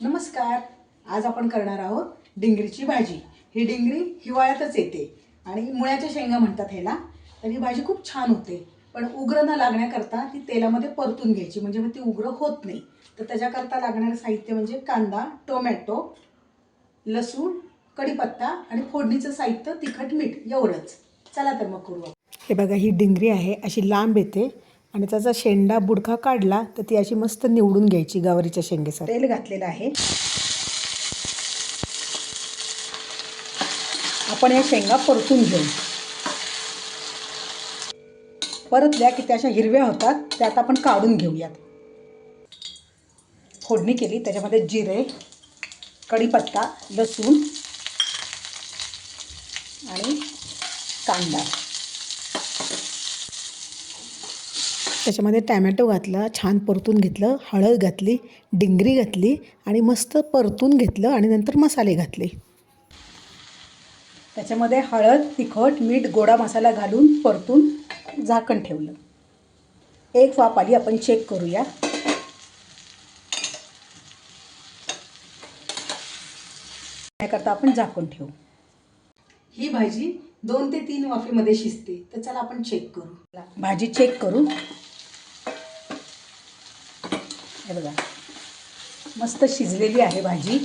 नमस्कार. आज आपण करणार आहोत डिंगरीची भाजी. ही डिंगरी हिवाळ्यातच येते आणि मुळ्याच्या शेंगा म्हणतात ह्याला. तर ही भाजी खूप छान होते. पण उग्र न लागण्याकरता ती तेलामध्ये परतून घ्यायची. म्हणजे मग ती उग्र होत नाही. तर त्याच्याकरता लागणारं साहित्य म्हणजे कांदा टोमॅटो लसूण कढीपत्ता आणि फोडणीचं साहित्य तिखट मीठ एवढंच. चला तर मग करू हे बघा ही डिंगरी आहे. अशी लांब येते. आणि त्याचा शेंडा बुडका काढला तर ती अशी मस्त निवडून घ्यायची गावरीच्या शेंगेसाठी. तेल घातलेलं आहे. आपण या शेंगा परतून घेऊ. परतल्या की त्या अशा हिरव्या होतात त्यात आपण काढून घेऊयात. फोडणी केली त्याच्यामध्ये जिरे कढीपत्ता लसूण आणि कांदा. त्याच्यामध्ये टॅमॅटो घातला छान परतून घेतलं हळद घातली डिंगरी घातली आणि मस्त परतून घेतलं आणि नंतर मसाले घातले. त्याच्यामध्ये हळद तिखट मीठ गोडा मसाला घालून परतून झाकण ठेवलं. एक वाफ आली आपण चेक करूया. त्याकरता आपण झाकून ठेवू. ही भाजी दोन ते तीन वाफेमध्ये शिजते तर चला आपण चेक करू. भाजी चेक करू. हे बघा. मस्त शिजलेली आहे भाजी.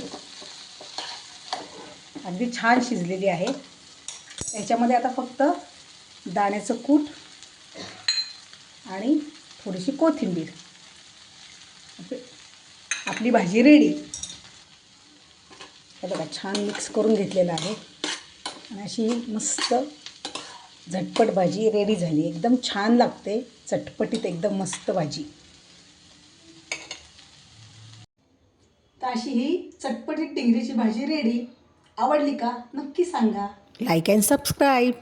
अगदी छान शिजलेली आहे. याच्यामध्ये आता फक्त दाण्याचं कूट आणि थोडीशी कोथिंबीर. आपली- भाजी रेडी हे बघा छान मिक्स करून घेतलेलं आहे. आणि अशी मस्त झटपट भाजी रेडी झाली. एकदम छान लागते. चटपटीत एकदम मस्त भाजी. तर अशी ही चटपटीत टिंगरीची भाजी रेडी आवडली का? नक्की सांगा. Like and subscribe